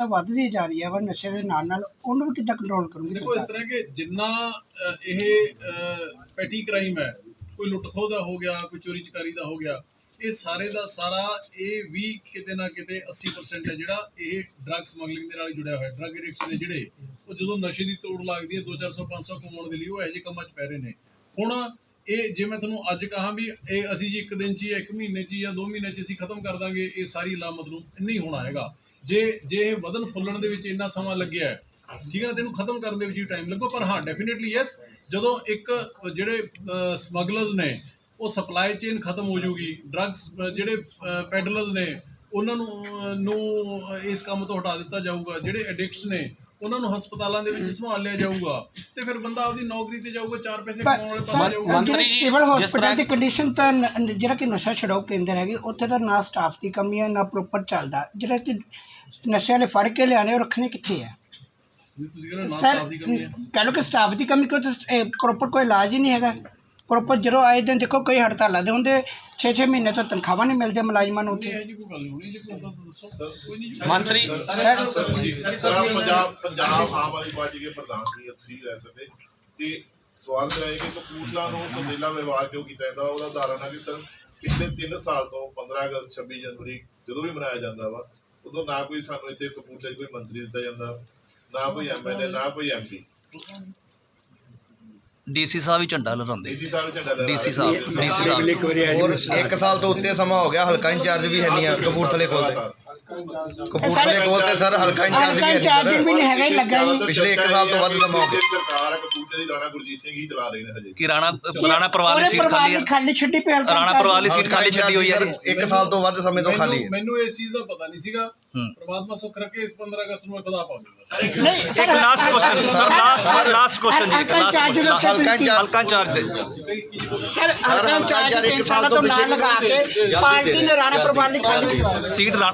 ਤਾਂ ਵੱਧਦੀ ਜਾ ਰਹੀ ਹੈ ਵਾ ਨਸ਼ੇ ਦੇ ਨਾਲ ਨਾਲ ਉਹਨੂੰ ਵੀ ਕਿੱਦਾਂ ਕੰਟਰੋਲ ਕਰੂਗੀ ਦੇਖੋ ਇਸ ਤਰ੍ਹਾਂ ਕਿ ਜਿੰਨਾ ਅ, ਇਹ ਪੈਟੀ ਕ੍ਰਾਈਮ ਹੈ ਕੋਈ ਲੁੱਟ ਖੋਹ ਦਾ ਹੋ ਗਿਆ ਕੋਈ ਚੋਰੀ ਚਕਾਰੀ ਦਾ ਹੋ ਗਿਆ ਇਹ ਸਾਰੇ ਦਾ ਸਾਰਾ ਇਹ ਵੀ ਕਿਤੇ ਨਾ ਕਿਤੇ 80% ਹੈ ਜਿਹੜਾ ਇਹ ਡਰੱਗ ਸਮਗਲਿੰਗ ਦੇ ਨਾਲ ਜੁੜਿਆ ਹੋਇਆ ਡਰੱਗ ਐਡਿਕਟਸ ਨੇ ਜਿਹੜੇ ਉਹ ਜਦੋਂ ਨਸ਼ੇ ਦੀ ਤੋੜ ਲੱਗਦੀ ਹੈ 2-400 500 ਕਮਾਉਣ ਦੇ ਲਈ ਉਹ ਇਹੋ ਜਿਹੇ ਕੰਮਾਂ 'ਚ ਪੈ ਰਹੇ ਨੇ। ਹੁਣ ਇਹ ਜੇ ਮੈਂ ਤੁਹਾਨੂੰ ਅੱਜ ਕਹਾਂ ਵੀ ਇਹ ਅਸੀਂ ਜੀ ਇੱਕ ਦਿਨ 'ਚ ਹੀ ਇੱਕ ਮਹੀਨੇ 'ਚ ਜਾਂ ਦੋ ਮਹੀਨੇ 'ਚ ਅਸੀਂ ਖਤਮ ਕਰ ਦਾਂਗੇ ਇਹ ਸਾਰੀ ਲਾਮਤ ਨੂੰ ਨਹੀਂ ਹੋਣਾ ਹੈਗਾ। ਜੇ ਜੇ ਇਹ ਵਧਣ ਫੁੱਲਣ ਦੇ ਵਿੱਚ ਇੰਨਾ ਸਮਾਂ ਲੱਗਿਆ ਹੈ, ਠੀਕ ਹੈ ਨਾ ਤੈਨੂੰ ਖਤਮ ਕਰਨ ਦੇ ਵਿੱਚ ਵੀ ਟਾਈਮ ਲੱਗੋ, ਪਰ ਹਾਂ ਡੈਫੀਨਿਟਲੀ ਯੈਸ ਜਦੋਂ ਇੱਕ, ਜਿਹੜੇ ਸਮਗਲਰਸ ਨੇ, ਉਹ ਸਪਲਾਈ ਚੇਨ ਖਤਮ ਹੋ ਜੂਗੀ ਡਰੱਗਸ ਜਿਹੜੇ ਪੈਡਲਰਸ ਨੇ, ਉਹਨਾਂ ਨੂੰ ਨੂੰ ਇਸ ਕੰਮ ਤੋਂ ਹਟਾ ਦਿੱਤਾ ਜਾਊਗਾ, ਜਿਹੜੇ ਐਡਿਕਟਸ ਨੇ ਉਹਨਾਂ ਨੂੰ ਹਸਪਤਾਲਾਂ ਦੇ ਵਿੱਚ ਸੰਭਾਲ ਲਿਆ ਜਾਊਗਾ ਤੇ ਫਿਰ ਬੰਦਾ ਆਪਦੀ ਨੌਕਰੀ ਤੇ ਜਾਊਗਾ ਚਾਰ ਪੈਸੇ ਕਮਾਉਣ ਵਾਲੇ ਪਾਸੇ ਪਰ ਜਾਊਗਾ ਮੰਤਰੀ ਜੀ, ਸਿਵਲ ਜਿਸ ਹਸਪੀਟਲ ਤਰ੍ਹਾਂ- ਦੀ ਕੰਡੀਸ਼ਨ ਤਾਂ ਨ- ਜਿਹੜਾ ਕਿ ਨਸ਼ਾ ਛਡਾਓ ਕੇਂਦਰ ਹੈਗੀ ਉੱਥੇ ਤਾਂ ਨਾ ਸਟਾਫ ਦੀ ਕਮੀ ਹੈ ਨਾ ਪ੍ਰੋਪਰ ਚੱਲਦਾ। ਜਿਹੜਾ ਕਿ ਨਸ਼ੇ ਵਾਲੇ ਫੜ ਕੇ ਲਿਆਣੇ ਉਹ ਰੱਖਣੇ ਕਿੱਥੇ ਹੈ? ਤੁਸੀਂ ਕਹਿੰਦੇ ਨਾ ਸਰ ਸਟਾਫ ਦੀ ਕਮੀ ਹੈ। ਕਹ ਲਓ ਕਿ ਸਟਾਫ ਦੀ ਕਮੀ ਕੋਈ ਪ੍ਰੋਪਰ ਕੋਈ ਇਲਾਜ ਹੀ ਨਹੀਂ ਹੈਗਾ। ਪ੍ਰੋਪਰ ਜਦੋਂ ਆਏ ਦਿਨ ਦੇਖੋ ਕਈ ਹੜਤਾਲ ਲੱਗਦੇ ਹੁੰਦੇ 6-6 ਮਹੀਨੇ ਤੋਂ ਤਨਖਾਹਾਂ ਨਹੀਂ ਮਿਲਦੇ ਮੁਲਾਜ਼ਮਾਂ ਨੂੰ ਉੱਥੇ। ਮੰਤਰੀ ਸਰ ਪੰਜਾਬ ਆਮ ਆਦਮੀ ਪਾਰਟੀ ਦੇ ਪ੍ਰਧਾਨ ਜੀ ਅਸੀਂ ਰਹਿ ਸਕਦੇ। ਤੇ ਸਵਾਲ ਇਹ ਹੈ ਕਿ ਕਪੂਰਥਲਾ ਨੂੰ ਸੰਦੇਲਾ ਵਿਵਹਾਰ ਕਿਉਂ ਕੀਤਾ ਜਾਂਦਾ? ਉਹਦਾ ਉਦਾਹਰਣ ਕਿ ਸਰ ਪਿਛਲੇ 3 ਸਾਲ ਤੋਂ 15 ਅਗਸਤ 26 ਜਨਵਰੀ ਜਦੋਂ ਵੀ ਮਨਾਇਆ ਜਾਂਦਾ ਵਾ ਉਦੋਂ ਨਾ ਕੋਈ ਸਾਨੂੰ ਇੱਥੇ ਕਪੂਰਥਲੇ ਕੋਈ ਮੰਤਰੀ ਦਿੱਤਾ ਜਾਂਦਾ ਨਾ ਕੋਈ ਐਮਐਲਏ ਨਾ ਕੋਈ ਐਮਪੀ ਡੀਸੀ ਸਾਹਿਬ ਹੀ ਝੰਡਾ ਲਹਿਰਾਉਂਦੇ ਡੀਸੀ ਸਾਹਿਬ ਝੰਡਾ ਲਹਿਰਾ ਡੀਸੀ ਸਾਹਿਬ। ਡੀਸੀ ਸਾਹਿਬ। ਔਰ ਇੱਕ ਸਾਲ ਤੋਂ ਉੱਤੇ ਸਮਾਂ ਹੋ ਗਿਆ ਹਲਕਾ ਇੰਚਾਰਜ ਵੀ ਹੈ ਨਹੀਂ ਆ ਕਪੂਰਥਲੇ ਕੋਲ ਕਪੂਰਥਲੇ ਕੋਲ ਤੇ ਸਰ ਹਲਕਾ ਇੰਚਾਰਜ ਵੀ ਇੰਚਾਰਜ ਨਹੀਂ ਵੀ ਨਹੀਂ ਹੈਗਾ ਹੀ ਲੱਗਾ ਜੀ ਪਿਛਲੇ ਇੱਕ ਸਾਲ ਤੋਂ ਵੱਧ ਸਮਾਂ ਹੋ ਗਿਆ। ਸਰਕਾਰ ਕਪੂਰਥਲੇ ਦੀ ਰਾਣਾ ਗੁਰਜੀਤ ਸਿੰਘ ਹੀ ਚਲਾ ਰਹੇ ਨੇ ਹਜੇ। ਕਿ ਰਾਣਾ ਰਾਣਾ ਪਰਿਵਾਰ ਦੀ ਸੀਟ ਖਾਲੀ ਹੈ ਖਾਲੀ ਛੱਡੀ ਪਈ ਹਲਕਾ ਰਾਣਾ ਪਰਿਵਾਰ ਦੀ ਸੀਟ ਖਾਲੀ ਛੱਡੀ ਹੋਈ ਹੈ ਇੰਚਾਰਜ ਜੀ। ਇੱਕ ਸਾਲ ਤੋਂ ਵੱਧ ਸਮੇਂ ਤੋਂ ਖਾਲੀ ਹੈ ਮੈਨੂੰ ਇਸ ਚੀਜ਼ ਦਾ ਪਤਾ ਨਹੀਂ ਸੀਗਾ। ਹੂੰ। ਪ੍ਰਮਾਤਮਾ ਸੁੱਖ ਰੱਖੇ ਇਸ 15 ਅਗਸਤ ਨੂੰ ਮੈਂ ਖੁਦਾ ਪਾ ਦੂੰਗਾ ਨਹੀਂ ਇੱਕ last question sir last last question ji ਇੱਕ ਹਲਕਾ ਇੰਚਾਰਜ ਦੇ ਲਾਸਟ ਉੱਤੇ ਹਲਕਾ ਤੁਸੀਂ- ਇੰਚਾਰਜ ਹਲਕਾ ਚਾਰਜ ਦੇ ਸਰ ਹਲਕਾ ਇੰਚਾਰਜ ਇੰਚਾਰਜ ਤਿੰਨ ਸਾਲਾਂ